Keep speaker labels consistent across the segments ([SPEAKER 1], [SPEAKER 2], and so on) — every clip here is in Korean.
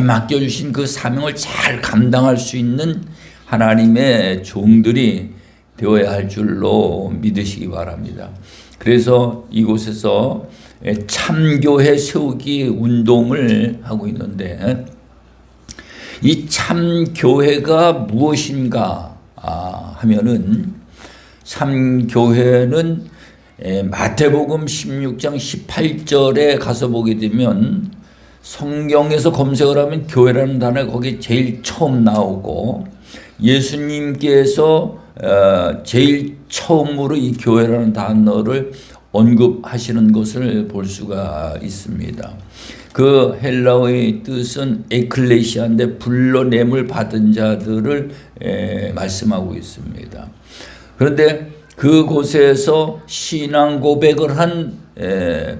[SPEAKER 1] 맡겨주신 그 사명을 잘 감당할 수 있는 하나님의 종들이 되어야 할 줄로 믿으시기 바랍니다. 그래서 이곳에서 참교회 세우기 운동을 하고 있는데 이 참교회가 무엇인가 아, 하면은 참교회는 마태복음 16장 18절에 가서 보게 되면 성경에서 검색을 하면 교회라는 단어 거기 제일 처음 나오고 예수님께서 어, 제일 처음으로 이 교회라는 단어를 언급하시는 것을 볼 수가 있습니다. 그 헬라어의 뜻은 에클레시아인데 불러냄을 받은 자들을 말씀하고 있습니다. 그런데 그곳에서 신앙 고백을 한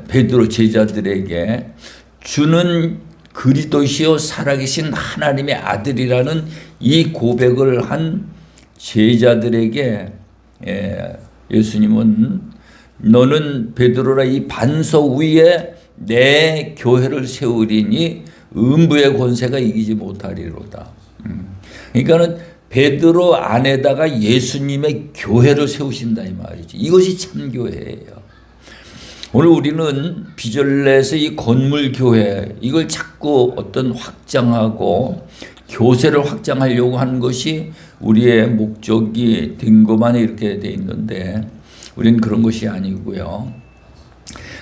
[SPEAKER 1] 베드로 제자들에게 주는 그리스도시요 살아계신 하나님의 아들이라는 이 고백을 한 제자들에게 예수님은 너는 베드로라 이 반석 위에 내 교회를 세우리니 음부의 권세가 이기지 못하리로다. 음. 그러니까는 베드로 안에다가 예수님의 교회를 세우신다 이 말이지. 이것이 참 교회예요. 오늘 우리는 비전렛의 이 건물 교회 이걸 자꾸 어떤 확장하고 교세를 확장하려고 하는 것이 우리의 목적이 된 것만 이렇게 돼 있는데 우리는 그런 것이 아니고요.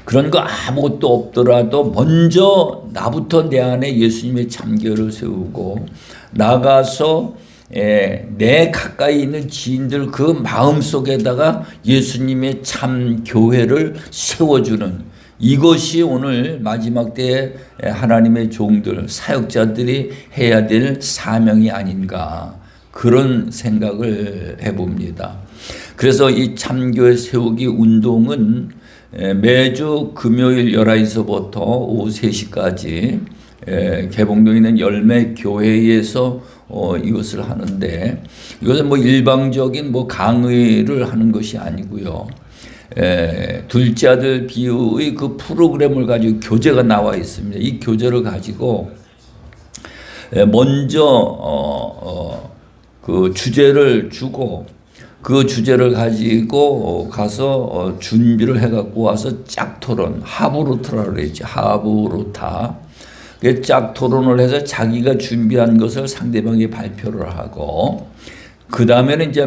[SPEAKER 1] 그런 거 아무것도 없더라도 먼저 나부터 내 안에 예수님의 참교를 세우고 나가서 예, 내 가까이 있는 지인들 그 마음 속에다가 예수님의 참 교회를 세워주는 이것이 오늘 마지막 때에 하나님의 종들, 사역자들이 해야 될 사명이 아닌가 그런 생각을 해봅니다. 그래서 이 참교회 세우기 운동은 매주 금요일 11시부터 오후 3시까지 개봉되어 있는 열매 교회에서 어, 이것을 하는데 이것은 뭐 일방적인 뭐 강의를 하는 것이 아니고요. 에, 둘째 아들 비유의 그 프로그램을 가지고 교재가 나와 있습니다. 이 교재를 가지고 에, 먼저 어, 어, 그 주제를 주고 그 주제를 가지고 가서 어, 준비를 해갖고 와서 짝토론 하부루트라 그랬지 하부루타 짝 토론을 해서 자기가 준비한 것을 상대방에 발표를 하고 그 다음에는 이제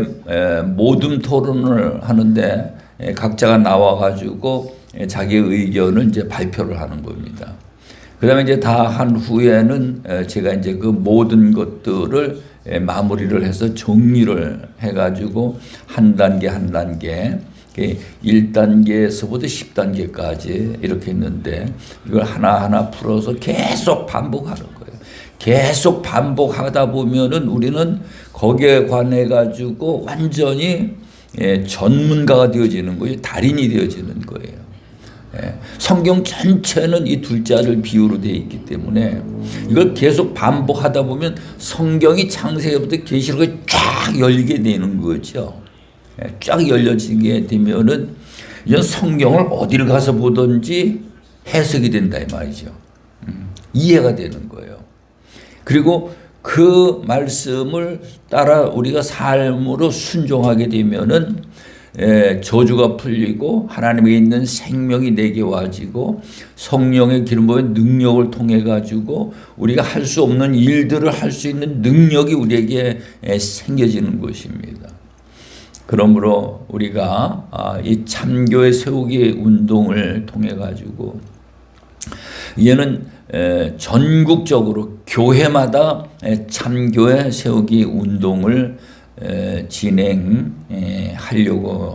[SPEAKER 1] 모둠 토론을 하는데 각자가 나와 가지고 자기 의견을 이제 발표를 하는 겁니다. 그 다음에 이제 다 한 후에는 제가 이제 그 모든 것들을 마무리를 해서 정리를 해가지고 한 단계 한 단계 1단계에서부터 10단계까지 이렇게 있는데 이걸 하나하나 풀어서 계속 반복하는 거예요. 계속 반복하다 보면은 우리는 거기에 관해 가지고 완전히 예, 전문가가 되어지는 거예요. 달인이 되어지는 거예요. 예, 성경 전체는 이 둘자를 비유로 되어 있기 때문에 이걸 계속 반복하다 보면 성경이 창세기부터 계시록에 쫙 열리게 되는 거죠. 예, 쫙 열려지게 되면은 이제 성경을 어디를 가서 보든지 해석이 된다 이 말이죠. 음, 이해가 되는 거예요. 그리고 그 말씀을 따라 우리가 삶으로 순종하게 되면은 예, 저주가 풀리고 하나님에 있는 생명이 내게 와지고 성령의 기름 부은 능력을 통해 가지고 우리가 할 수 없는 일들을 할 수 있는 능력이 우리에게 예, 생겨지는 것입니다. 그러므로 우리가 아, 이 참교회 세우기 운동을 통해 가지고 얘는 전국적으로 교회마다 참교회 세우기 운동을 진행하려고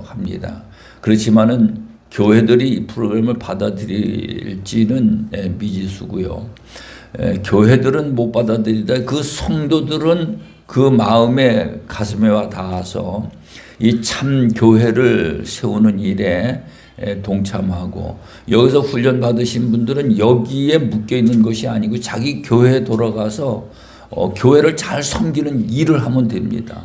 [SPEAKER 1] 합니다. 그렇지만은 교회들이 이 프로그램을 받아들일지는 미지수고요. 교회들은 못 받아들이다. 그 성도들은 그 마음에 가슴에 와 닿아서 이 참 교회를 세우는 일에 동참하고 여기서 훈련 받으신 분들은 여기에 묶여 있는 것이 아니고 자기 교회에 돌아가서 어, 교회를 잘 섬기는 일을 하면 됩니다.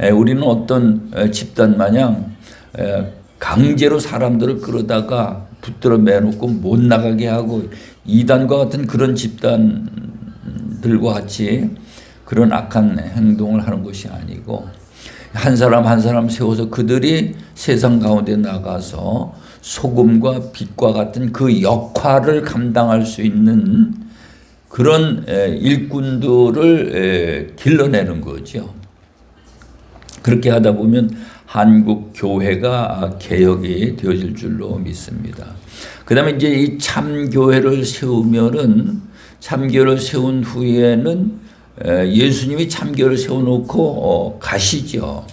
[SPEAKER 1] 에, 우리는 어떤 에, 집단 마냥 에, 강제로 사람들을 끌어다가 붙들어 매놓고 못 나가게 하고 이단과 같은 그런 집단 사람들과 같이 그런 악한 행동을 하는 것이 아니고 한 사람 한 사람 세워서 그들이 세상 가운데 나가서 소금과 빛과 같은 그 역할을 감당할 수 있는 그런 에, 일꾼들을 에, 길러내는 거죠. 그렇게 하다 보면 한국 교회가 개혁이 되어질 줄로 믿습니다. 그 다음에 이제 이 참교회를 세우면은 참교회를 세운 후에는 에, 예수님이 참교회를 세워놓고 어, 가시죠.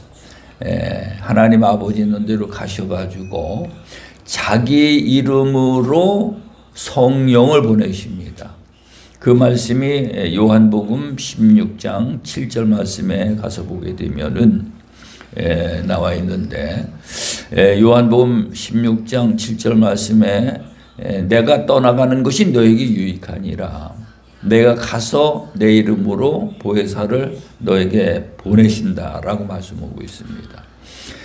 [SPEAKER 1] 에, 하나님 아버지 있는 대로 가셔가지고 자기 이름으로 성령을 보내십니다. 그 말씀이 요한복음 16장 7절 말씀에 가서 보게 되면은 에, 나와 있는데 에, 요한복음 16장 7절 말씀에 에, 내가 떠나가는 것이 너에게 유익하니라. 내가 가서 내 이름으로 보혜사를 너에게 보내신다라고 말씀하고 있습니다.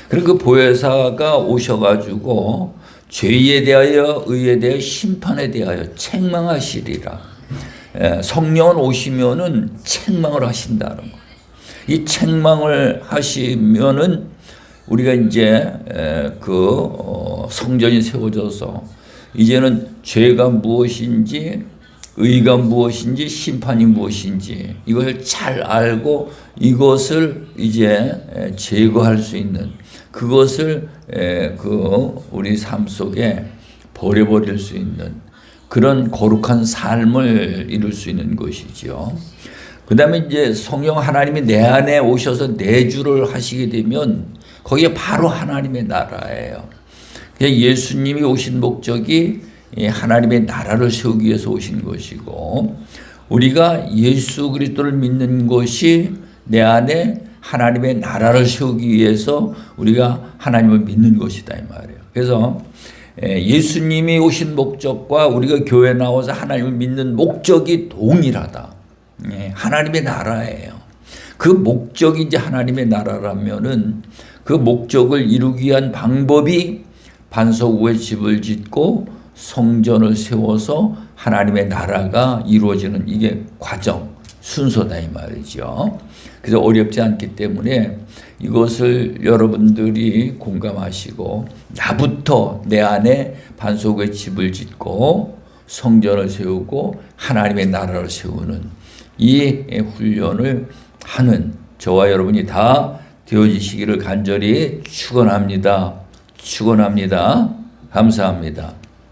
[SPEAKER 1] 그리고 그 보혜사가 오셔가지고 죄에 대하여 의에 대하여 심판에 대하여 책망하시리라. 에, 성령은 오시면은 책망을 하신다는 거. 이 책망을 하시면은 우리가 이제 에, 그 어, 성전이 세워져서 이제는 죄가 무엇인지 의가 무엇인지 심판이 무엇인지 이걸 잘 알고 이것을 이제 에, 제거할 수 있는 그것을 에, 그 우리 삶 속에 버려버릴 수 있는 그런 거룩한 삶을 이룰 수 있는 것이죠. 그 다음에 이제 성령 하나님이 내 안에 오셔서 내주를 하시게 되면 거기에 바로 하나님의 나라예요. 예수님이 오신 목적이 하나님의 나라를 세우기 위해서 오신 것이고 우리가 예수 그리스도를 믿는 것이 내 안에 하나님의 나라를 세우기 위해서 우리가 하나님을 믿는 것이다 이 말이에요. 그래서 예수님이 오신 목적과 우리가 교회 나와서 하나님을 믿는 목적이 동일하다. 하나님의 나라예요. 그 목적이 이제 하나님의 나라라면은 그 목적을 이루기 위한 방법이 반석 위에 집을 짓고 성전을 세워서 하나님의 나라가 이루어지는 이게 과정, 순서다 이 말이죠. 그래서 어렵지 않기 때문에 이것을 여러분들이 공감하시고 나부터 내 안에 반석의 집을 짓고 성전을 세우고 하나님의 나라를 세우는 이 훈련을 하는 저와 여러분이 다 되어지시기를 간절히 축원합니다. 축원합니다. 감사합니다.